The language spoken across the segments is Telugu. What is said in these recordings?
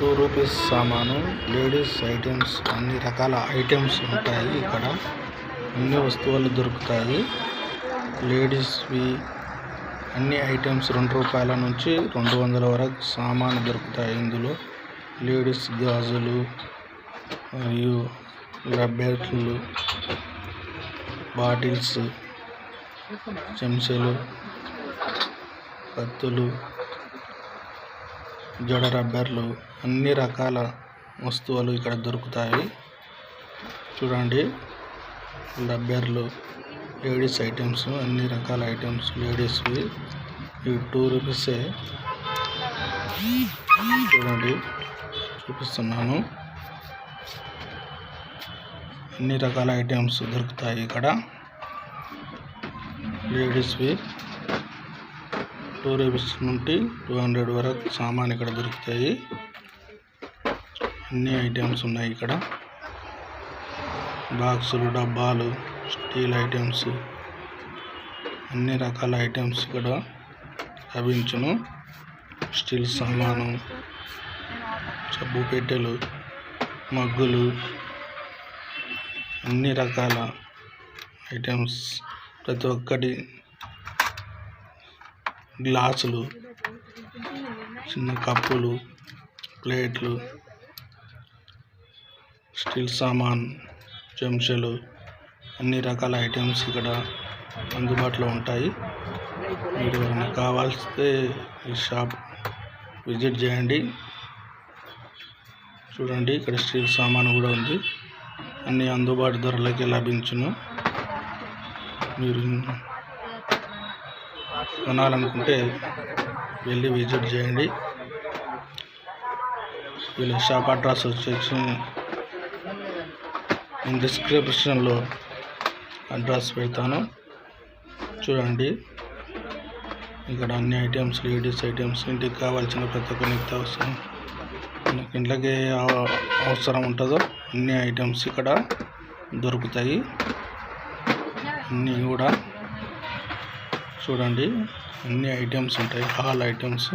టూ రూపీస్ సామాను లేడీస్ ఐటమ్స్ అన్ని రకాల ఐటమ్స్ ఉంటాయి ఇక్కడ. అన్ని వస్తువులు దొరుకుతాయి. లేడీస్వి అన్ని ఐటమ్స్ రెండు రూపాయల నుంచి రెండు వందల వరకు సామాను దొరుకుతాయి ఇందులో. లేడీస్ గాజులు మరియు రబ్బెట్లు బాటిల్స్ చెంచాలు కత్తులు జడ రబ్బర్లు అన్ని రకాల వస్తువులు ఇక్కడ దొరుకుతాయి. చూడండి. రబ్బర్లు లేడీస్ ఐటమ్స్ అన్ని రకాల ఐటమ్స్ లేడీస్వి. ఇవి టూ రూపీసే. చూడండి. చూపిస్తున్నాను. అన్ని రకాల ఐటమ్స్ దొరుకుతాయి ఇక్కడ. లేడీస్వి. టూ రూపీస్ నుండి టూ హండ్రెడ్ వరకు సామాన్ ఇక్కడ దొరుకుతాయి. అన్ని ఐటమ్స్ ఉన్నాయి ఇక్కడ. బాక్సులు డబ్బాలు స్టీల్ ఐటమ్స్ అన్ని రకాల ఐటమ్స్ ఇక్కడ లభించును. స్టీల్ సామాను సబ్బు పెట్టెలు మగ్గులు అన్ని రకాల ఐటమ్స్ ప్రతి ఒక్కటి గ్లాసులు చిన్న కప్పులు ప్లేట్లు స్టీల్ సామాన్ చెంచాలు అన్ని రకాల ఐటమ్స్ ఇక్కడ అందుబాటులో ఉంటాయి. మీరు ఎవరైనా కావాల్స్తే ఈ షాప్ విజిట్ చేయండి. చూడండి ఇక్కడ స్టీల్ సామాన్ కూడా ఉంది. అన్ని అందుబాటు ధరలకే లభించును. మీరు కొనాలనుకుంటే వెళ్ళి విజిట్ చేయండి. వీళ్ళ షాప్ అడ్రస్ వచ్చేసి నేను డిస్క్రిప్షన్లో అడ్రస్ పెడతాను. చూడండి. ఇక్కడ అన్ని ఐటమ్స్ లేడీస్ ఐటమ్స్ ఇంటికి కావాల్సిన ప్రతి ఒక్క నిత్య అవసరం. మనకి ఇంట్లోకి అవ- అవసరం ఉంటుందో అన్ని ఐటమ్స్ ఇక్కడ దొరుకుతాయి. అన్నీ కూడా చూడండి అన్ని ఐటమ్స్ ఉంటాయి. హాల్ ఐటమ్స్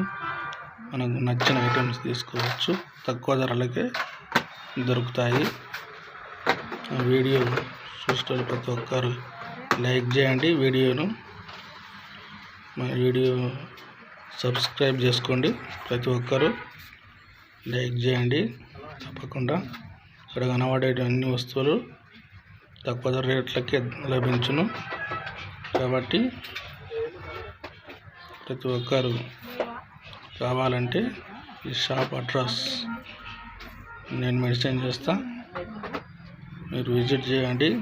మనకు నచ్చిన ఐటమ్స్ తీసుకోవచ్చు. తక్కువ ధరలకే దొరుకుతాయి. ఆ వీడియో చూసిన ప్రతి ఒక్కరు లైక్ చేయండి. వీడియోను మన వీడియో సబ్స్క్రైబ్ చేసుకోండి. ప్రతి ఒక్కరు లైక్ చేయండి. తప్పకుండా ఇక్కడ కనబడే అన్ని వస్తువులు తక్కువ ధర రేట్లకే లభించును. కాబట్టి ప్రతి ఒక్కరు కావాలంటే ఈ షాప్ అడ్రస్ నేను మెన్షన్ చేస్తా. మీరు విజిట్ చేయండి.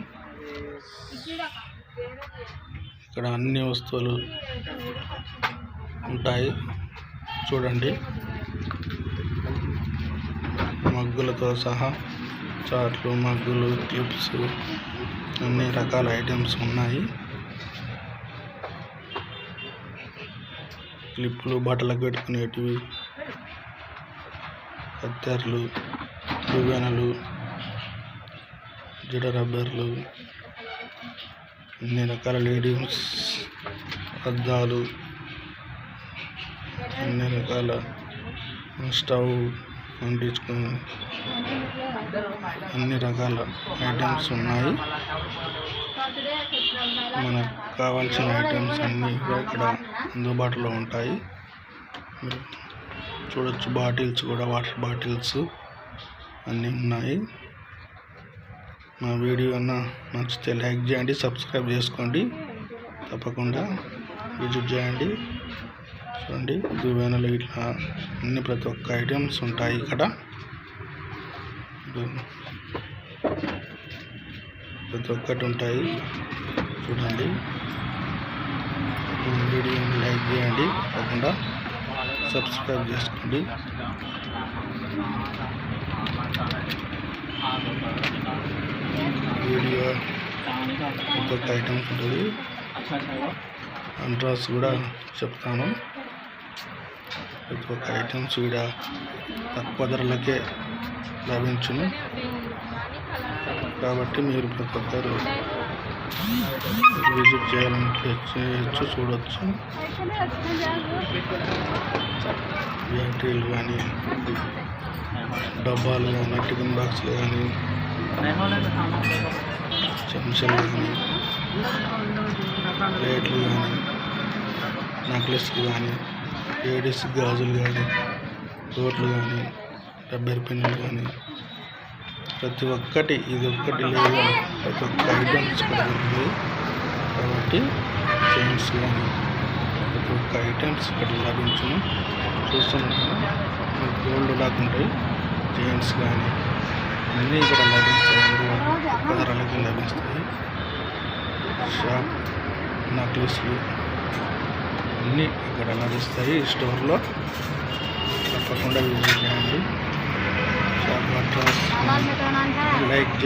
ఇక్కడ అన్ని వస్తువులు ఉంటాయి. చూడండి. మగ్గులతో సహా చాట్లు మగ్గులు క్లిప్స్ అన్ని రకాల ఐటమ్స్ ఉన్నాయి. క్లిప్లు బట్టలకు పెట్టుకునేటివి కత్తెరలు దువ్వెనలు జడ రబ్బర్లు అన్ని రకాల లేడీస్ అద్దాలు అన్ని రకాల స్టవ్ పండించుకుని అన్ని రకాల ఐటమ్స్ ఉన్నాయి. మనకు కావాల్సిన ఐటమ్స్ అన్నీ ఇక్కడ అందుబాటులో ఉంటాయి. చూడొచ్చు బాటిల్స్ కూడా వాటర్ బాటిల్స్ అన్నీ ఉన్నాయి. మా వీడియో అన్న నచ్చితే లైక్ చేయండి సబ్స్క్రైబ్ చేసుకోండి. తప్పకుండా విజిట్ చేయండి. చూడండి దువ్వెనలు ఇట్లా అన్ని ప్రతి ఒక్క ఐటమ్స్ ఉంటాయి ఇక్కడ. ప్రతి ఒక్కటి ఉంటాయి. చూడండి. వీడియోని లైక్ చేయండి తప్పకుండా సబ్స్క్రైబ్ చేసుకోండి. వీడియో ఒక్కొక్క ఐటమ్స్ ఉంటుంది. అడ్రస్ కూడా చెప్తాను. ప్రతి ఒక్క ఐటమ్స్ కూడా తక్కువ ధరలకే లభించును. కాబట్టి మీరు ప్రతి ఒక్కరు విజిట్ చేయాలంటే చేయొచ్చు చూడొచ్చు. బ్యాటరీలు కానీ డబ్బాలు కానీ టిఫిన్ బాక్స్లు కానీ చెంచాలు కానీ ప్లేట్లు కానీ నెక్లెస్లు కానీ లేడీస్ గాజులు కానీ రోడ్లు కానీ రబ్బర్ పిన్నులు కానీ ప్రతి ఒక్కటి ఇది ఒక్కటి లేదు. ప్రతి ఒక్క ఐటమ్స్ ఇక్కడ ఉంది కాబట్టి చైన్స్ కానీ ప్రతి ఒక్క ఐటమ్స్ ఇక్కడ లభించును. చూస్తున్నాను. గోల్డ్ లాగా ఉంటాయి చైన్స్ కానీ అన్నీ ఇక్కడ లభిస్తాయి. అందువల్ల ధరలకి లభిస్తాయి. షాప్ నక్లెస్లు అన్నీ ఇక్కడ లభిస్తాయి. స్టోర్లో తప్పకుండా విజిట్ చేయండి. లైక్ చే